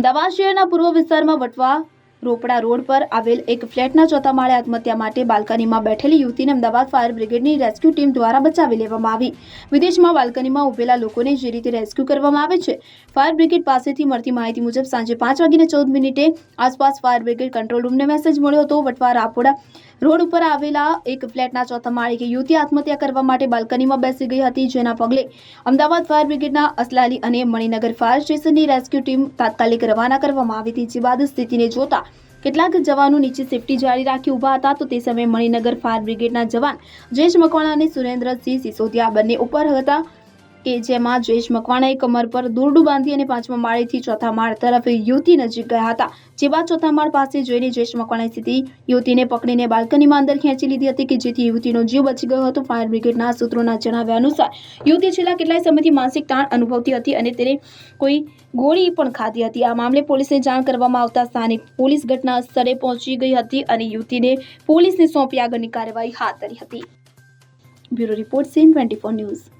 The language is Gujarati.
અમદાવાદ શહેરના પૂર્વ વિસ્તારમાં વટવા રોપડા રોડ પર આવેલ એક ફ્લેટના ચોથા માળે આત્મહત્યા માટે બાલ્કનીમાં બેઠેલી યુવતીને અમદાવાદ ફાયર બ્રિગેડની રેસ્ક્યુ ટીમ દ્વારા બચાવી લેવામાં આવી. વિદેશમાં બાલ્કનીમાં ઉભેલા લોકોને જે રીતે રેસ્ક્યુ કરવામાં આવે છે, ફાયર બ્રિગેડ પાસેથી મળતી માહિતી મુજબ સાંજે પાંચ વાગીને ચૌદ મિનિટે આસપાસ ફાયર બ્રિગેડ કંટ્રોલ રૂમને મેસેજ મળ્યો હતો. વટવા રાપોડા રોડ ઉપર આવેલા એક ફ્લેટના ચોથા માળે કે યુવતી આત્મહત્યા કરવા માટે બાલ્કનીમાં બેસી ગઈ હતી. જેના પગલે અમદાવાદ ફાયર બ્રિગેડના અસલાલી અને મણિનગર ફાયર સ્ટેશનની રેસ્ક્યુ ટીમ તાત્કાલિક રવાના કરવામાં આવી હતી. જે બાદ સ્થિતિને જોતા કેટલાક જવાનો નીચે સેફટી જાળી રાખી ઊભા હતા. તો તે સમયે મણિનગર ફાયર બ્રિગેડના જવાન જયેશ મકવાણા અને સુરેન્દ્રસિંહ સિસોદિયા બંને ઉપર હતા. કે જેમાં જયેશ મકવાણાએ કમર પર દોરડું બાંધી અને પાંચમા માળેથી ચોથા માળ તરફ યુવતી નજીક ગયા હતા. જે બાદ ચોથા માળ પાસે જોઈને જયેશ મકવાણાએ સીધી યુવતીને પકડીને બાલ્કનીમાં અંદર ખેંચી લીધી હતી કે જેથી યુવતીનો જીવ બચી ગયો હતો. ફાયર બ્રિગેડના સૂત્રોના જણાવ્યા અનુસાર, યુવતી છેલ્લા કેટલાય સમયથી માનસિક તાણ અનુભવતી હતી અને તેને કોઈ ગોળી પણ ખાધી હતી. આ મામલે પોલીસને જાણ કરવામાં આવતા સ્થાનિક પોલીસ ઘટના સ્થળે પહોંચી ગઈ હતી અને યુવતીને પોલીસને સોંપી આગળની કાર્યવાહી હાથ ધરી હતી. Bureau report CN twenty four news.